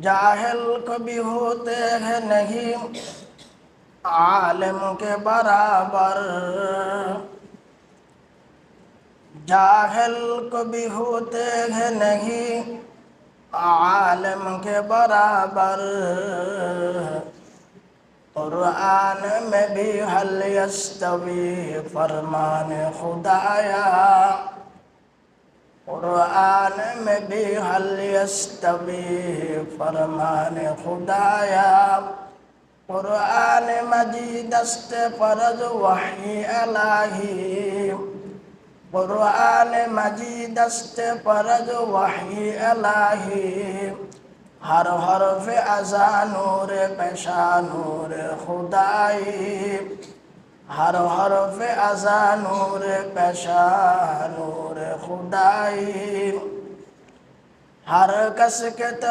جاہل کبھی ہوتے ہیں نہیں، عالم کے برابر۔ جاہل کبھی ہوتے ہیں نہیں، عالم کے برابر۔ قرآن میں بھی حل یستوی فرمان خدایا۔ قرآن میں بھی حل یستوی، فرمان خدایا۔ قرآن مجید است، فرض وحی الہی۔ قرآن مجید است، فرض وحی الہی۔ ہر حرف ازا نور پیشا نور خدائی۔ ہر حرف ازا نور پیشا نور خدائی ہر کس کے تل